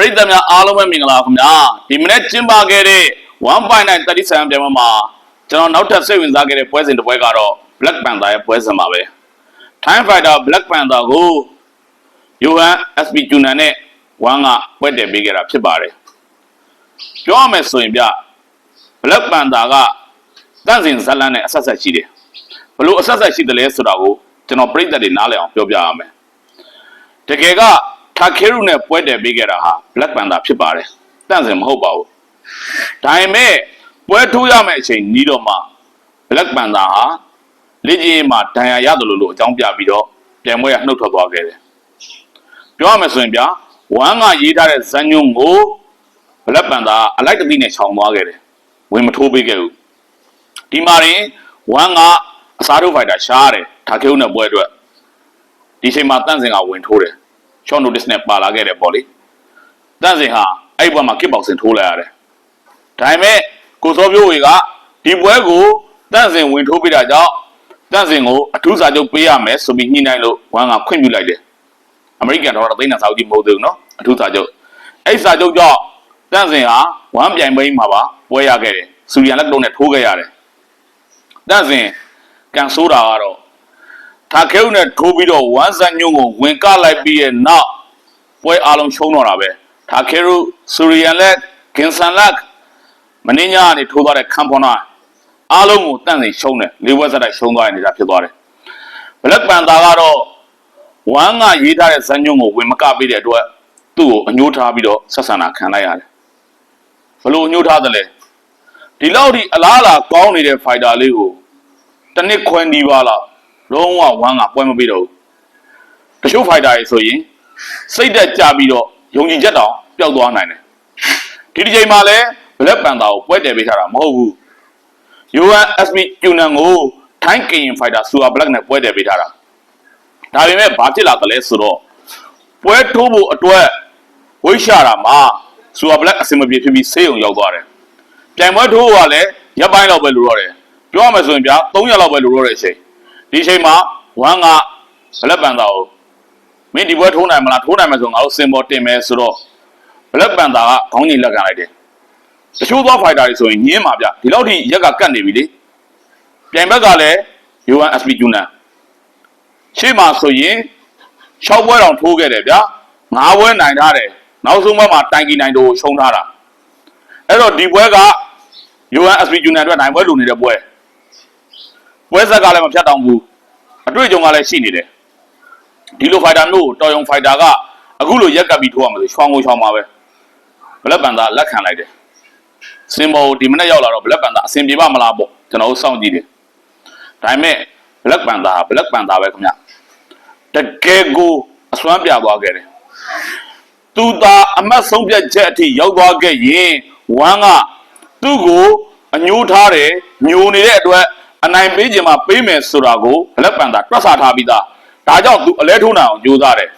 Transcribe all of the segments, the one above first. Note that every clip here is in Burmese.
ပရိသတ်များအားလုံးပဲမင်္ဂလာပါခင်ဗျာဒီမနေ့ကျင်းပခဲ့တဲ့1.9 37ပြိုင်ပွဲမှာကျွန်တော်နောက်ထပ်စိတ်ဝင်စားခဲ့တဲ့ပွဲစဉ်တစ်ပွဲကတော့ Black Panther ရဲ့ပွဲစဉ်ပါပဲ Time Fighter Black Panther ကို Johan SB Junan နဲ့ဝမ်ကပွဲတည်ပေးခဲ့တာဖြစ်ပါတယ်ပြောရမယ်ဆိုရင်ဗျ Black Panther ကတန့်စင်ဇက်လန်နဲ့အဆက်ဆက်ရှိတယ်ဘလို့အဆက်ဆက်ရှိတယ်လဲဆိုတာကိုကျွန်တော်ပြိသတ်တွေနားလည်အောင်ပြောပြရမယ်တကယ်က ထာခေရုနဲ့ပွဲတယ်ပေးခဲ့တာဟာ Black Panther ဖြစ်ပါတယ်။တန့်စင်မဟုတ်ပါဘူး။ဒါပေမဲ့ပွဲထိုးရမယ့်အချိန်နီးတော့မှ Black Panther ဟာလက်ကြီးမှာဒဏ်ရာရတယ်လို့လို့အကြောင်းပြပြီးတော့ပြန်ပွဲကနှုတ်ထွက်သွားခဲ့တယ်။ပြောရမယ်ဆိုရင်ဗျာဝမ်ကရေးထားတဲ့ဇန်ညွန်းကို Black Panther ကအလိုက်တတိနဲ့ခြောင်သွားခဲ့တယ်။ဝင်မထိုးပေးခဲ့ဘူး။ဒီမှာရင်ဝမ်ကအစားထိုးဖိုက်တာရှားတယ်ထာခေရုနဲ့ပွဲအတွက်ဒီချိန်မှာတန့်စင်ကဝင်ထိုးတယ် short notice နဲ့ပါလာခဲ့တယ်ပေါ့လေတန့်စင်ဟာအဲ့ဒီဘက်မှာကစ်ဘောက်စင်ထိုးလိုက်ရတယ်ဒါပေမဲ့ကိုစောပြိုးဝေကဒီပွဲကိုတန့်စင်ဝင်ထိုးပေးတာကြောင့်တန့်စင်ကိုအထူးစာချုပ်ပေးရမယ်ဆိုပြီးညှိနှိုင်းလို့ဝမ်ကခွင့်ပြုလိုက်တယ်အမေရိကန်ဒေါ်လာသိန်းနဲ့စာအုပ်ကြီးမဟုတ်သေးဘူးနော်အထူးစာချုပ်အဲ့ဒီစာချုပ်ကြောင့်တန့်စင်ဟာဝမ်ပြိုင်ပွဲမှာပါပွဲရခဲ့တယ်စူရီယန်လက်လုံးနဲ့ထိုးခဲ့ရတယ်တန့်စင်ကန်ဆိုးတာကတော့ ထာခဲဦးနဲ့ထိုးပြီးတော့ဝမ်ဆန်ညုံကိုဝင်ကလိုက်ပြီးရဲ့နောက်ပွဲအားလုံးရှုံးတော့တာပဲထာခဲရူဆူရီယန်လက်ဂင်ဆန်လက်မင်းညာကနေထိုးသွားတဲ့ခံဖောနာအားလုံးကိုတန့်စီရှုံးတယ်လေးဘွဲဆက်တိုက်ရှုံးသွားတဲ့နေတာဖြစ်သွားတယ်ဘလက်ပန်တာကတော့ဝမ်ကရေးထားတဲ့ဇန်ညုံကိုဝင်မကပေးတဲ့အတွက်သူ့ကိုအညှိုးထားပြီးတော့ဆက်ဆံတာခံလိုက်ရတယ်ဘလို့အညှိုးထားတယ်လဲဒီလောက်ဒီအလားအလာကောင်းနေတဲ့ဖိုက်တာလေးကိုတစ်နှစ်ခွဲနီးပါလောက် လုံးဝဝမ်းကပွဲမပြီးတော့ဘူးတချို့ဖိုက်တာတွေဆိုရင်စိတ်သက်ကြပြီးတော့ယုံကြည်ချက်တောင်ပျောက်သွားနိုင်တယ်ဒီဒီချိန်မှာလည်းဘလက်ပန်တာကိုပွဲတယ်ပေးထားတာမဟုတ်ဘူး UNSB ကျူနန်ကိုထိုင်းကင်ဖိုက်တာဆူပါဘလက်နဲ့ပွဲတယ်ပေးထားတာဒါပေမဲ့ဘာဖြစ်လာသလဲဆိုတော့ပွဲထိုးဖို့အတွက်ဝိရှာတာမှာဆူပါဘလက်အစင်မပြေဖြစ်ပြီးဆေးရုံရောက်သွားတယ်ပြိုင်ပွဲထိုးဖို့ကလည်းရပ်ပိုင်းလောက်ပဲလိုတော့တယ်ပြောရမယ်ဆိုရင်ဗျာ3ရက်လောက်ပဲလိုတော့တဲ့အချိန် ဒီအချိန်မှာဝမ်ကဘလက်ပန်တာကိုမင်းဒီဘွဲထိုးနိုင်မလားထိုးနိုင်မယ်ဆိုငါတို့စင်ပေါ်တင်မယ်ဆိုတော့ဘလက်ပန်တာကခေါင်းကြီးလက်ခံလိုက်တယ်တချို့သောဖိုက်တာတွေဆိုရင်ညင်းပါဗျဒီလောက်ထိရက်ကကတ်နေပြီလေပြိုင်ဘက်ကလည်း UNSP ကျူနန်ရှေ့မှာဆိုရင်6ပွဲတောင်ထိုးခဲ့တယ်ဗျာ9ပွဲနိုင်ထားတယ်နောက်ဆုံးဘက်မှာတိုင်ကီနိုင်တို့ကိုရှုံးထားတာအဲ့တော့ဒီပွဲက UNSP ကျူနန်အတွက်နိုင်ပွဲလူနေတဲ့ပွဲ ပွဲဆက်ကလည်းမဖြတ်တောင်ဘူးအတွေ့အကြုံကလည်းရှိနေတယ်ဒီလိုဖိုက်တာမျိုးကိုတော်ယုံဖိုက်တာကအခုလိုရက်ကပ်ပြီးထိုးရမှာဆိုချောင်းကိုချောင်းပါပဲဘလက်ပန်သာလက်ခံလိုက်တယ်စင်ဘောဒီမနေ့ရောက်လာတော့ဘလက်ပန်သာအဆင်ပြေပါမလားပေါ့ကျွန်တော်တို့စောင့်ကြည့်တယ်ဒါပေမဲ့ဘလက်ပန်သာဘလက်ပန်သာပဲခင်ဗျတကယ်ကိုအစွမ်းပြသွားခဲ့တယ်သူသာအမတ်ဆုံးဖြတ်ချက်အထိရောက်သွားခဲ့ရင်ဝမ်ကသူ့ကိုအညှိုးထားတယ်ညိုနေတဲ့အတွက် အနိုင်ပေးခြင်းမှာပေးမယ်ဆိုတာကိုဘလက်ပန်တာတွက်ဆထားပြီးသားဒါကြောင့်သူအလဲထိုးနိုင်အောင်ကြိုးစားတယ်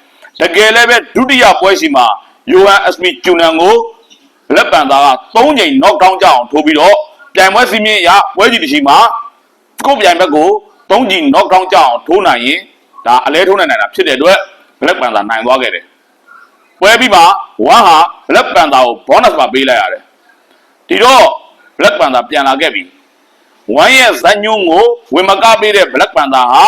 တကယ်လည်းပဲဒုတိယပွဲစီမှာ UNSP ကျူနန်ကိုဘလက်ပန်တာက3ချိန် knock down ကြအောင်ထိုးပြီးတော့ပြိုင်ပွဲစီမင်းရပွဲကြီးတစ်ချိန်မှာကိုယ့်ပြိုင်ဘက်ကို3ချိန် knock down ကြအောင်ထိုးနိုင်ရင်ဒါအလဲထိုးနိုင်တာဖြစ်တဲ့အတွက်ဘလက်ပန်တာနိုင်သွားခဲ့တယ်ပွဲပြီးမှဝမ်ဟာဘလက်ပန်တာကို bonus မှာပေးလိုက်ရတယ်ဒီတော့ဘလက်ပန်တာပြန်လာခဲ့ပြီ ဝမ်ရဲ့ဇန်ညုံကိုဝင်မကပေးတဲ့ Black Panther ဟာ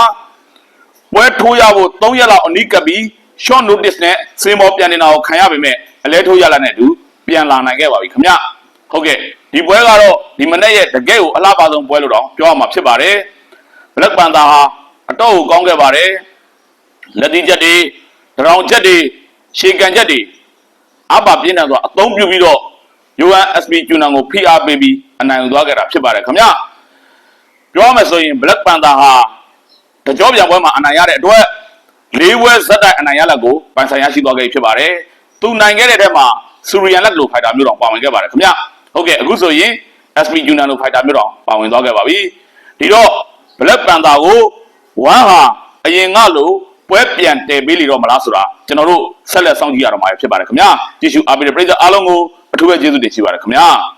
ပွဲထိုးရဖို့3ရက်လောက်အနီးကပ်ပြီး short notice နဲ့စင်မောပြန်နေတာကိုခံရပေမဲ့အလဲထိုးရလာတဲ့သူပြန်လာနိုင်ခဲ့ပါပြီခင်ဗျဟုတ်ကဲ့ဒီပွဲကတော့ဒီမနေ့ရဲ့တကယ်ကိုအလားပါဆုံးပွဲလို့တော့ပြောရမှာဖြစ်ပါတယ် Black Panther ဟာအတော့ကိုကောင်းခဲ့ပါတယ်လက်တီချက်တွေဒရောင်ချက်တွေရှေကန်ချက်တွေအပပြင်းထန်စွာအသုံးပြုပြီးတော့ UNSP ကျူနန်ကိုဖိအားပေးပြီးအနိုင်ယူသွားခဲ့တာဖြစ်ပါတယ်ခင်ဗျ ပြောရမယ်ဆိုရင် Black Panther ဟာတကြောပြန်ပွဲမှာအနိုင်ရတဲ့အတွက်လေးပွဲဇက်တိုက်အနိုင်ရလက်ကိုပိုင်ဆိုင်ရရှိသွားခဲ့ပြီဖြစ်ပါတယ်။သူနိုင်ခဲ့တဲ့ထဲမှာစူရီယန်လက်လိုဖိုက်တာမျိုးတောင်ပါဝင်ခဲ့ပါတယ်ခင်ဗျ။ဟုတ်ကဲ့အခုဆိုရင် SP Junan လိုဖိုက်တာမျိုးတောင်ပါဝင်သွားခဲ့ပါပြီ။ဒီတော့ Black Panther ကိုဝမ်ဟာအရင်ကလိုပွဲပြန်တည်ပေးလိတော့မလားဆိုတာကျွန်တော်တို့ဆက်လက်စောင့်ကြည့်ရတော့မှာဖြစ်ပါတယ်ခင်ဗျာ။ကြည့်ရှုအားပေးတဲ့ပရိသတ်အားလုံးကိုအထူးပဲကျေးဇူးတင်ရှိပါတယ်ခင်ဗျာ။